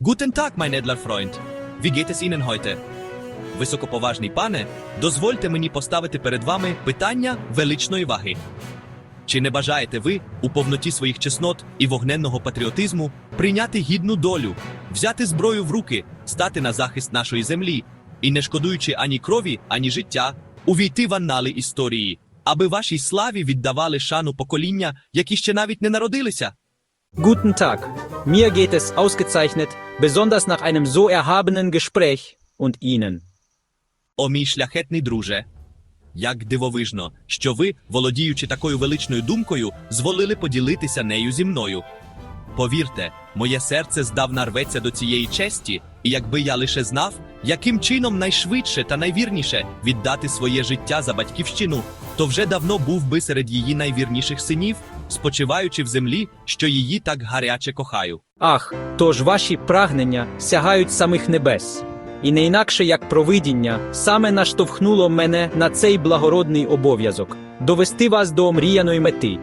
Guten Tag, mein edler Freund. Wie geht es Ihnen heute? Високоповажний пане, дозвольте мені поставити перед вами питання величної ваги. Чи не бажаєте ви у повноті своїх чеснот і вогненного патріотизму прийняти гідну долю, взяти зброю в руки, стати на захист нашої землі і, не шкодуючи ані крові, ані життя, увійти в аннали історії, аби вашій славі віддавали шану покоління, які ще навіть не народилися? Guten Tag. Mir geht es ausgezeichnet, besonders nach einem so erhabenen Gespräch und Ihnen. О мій шляхетний друже, як дивовижно, що ви, володіючи такою величною думкою, зволили поділитися нею зі мною. Повірте, моє серце здавна рветься до цієї честі, і якби я лише знав, яким чином найшвидше та найвірніше віддати своє життя за батьківщину, то вже давно був би серед її найвірніших синів, спочиваючи в землі, що її так гаряче кохаю. Ах, тож ваші прагнення сягають самих небес. І не інакше як провидіння саме наштовхнуло мене на цей благородний обов'язок довести вас до омріяної мети.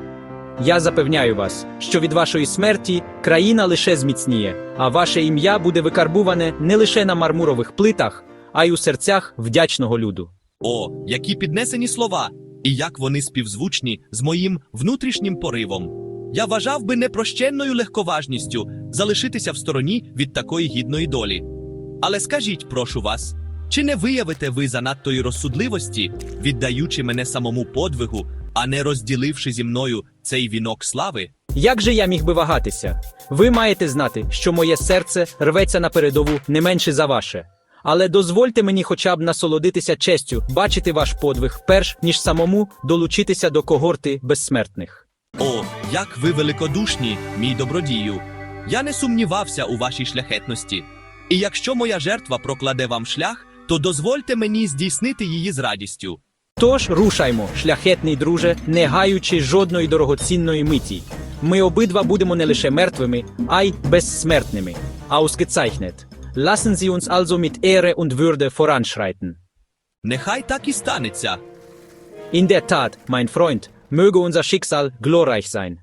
Я запевняю вас, що від вашої смерті країна лише зміцніє, а ваше ім'я буде викарбуване не лише на мармурових плитах, а й у серцях вдячного люду. О, які піднесені слова, і як вони співзвучні з моїм внутрішнім поривом. Я вважав би непрощенною легковажністю залишитися в стороні від такої гідної долі. Але скажіть, прошу вас, чи не виявите ви занадтої розсудливості, віддаючи мене самому подвигу, а не розділивши зі мною цей вінок слави? Як же я міг би вагатися? Ви маєте знати, що моє серце рветься на передову не менше за ваше. Але дозвольте мені хоча б насолодитися честю, бачити ваш подвиг, перш ніж самому долучитися до когорти безсмертних. О, як ви великодушні, мій добродію! Я не сумнівався у вашій шляхетності. І якщо моя жертва прокладе вам шлях, то дозвольте мені здійснити її з радістю. Тож рушаймо, шляхетний друже, не гаючи жодної дорогоцінної миті. Ми обидва будемо не лише мертвими, а й безсмертними. Ausgezeichnet. Lassen Sie uns also mit Ehre und Würde voranschreiten. Нехай так і станеться. In der Tat, mein Freund, möge unser Schicksal glorreich sein.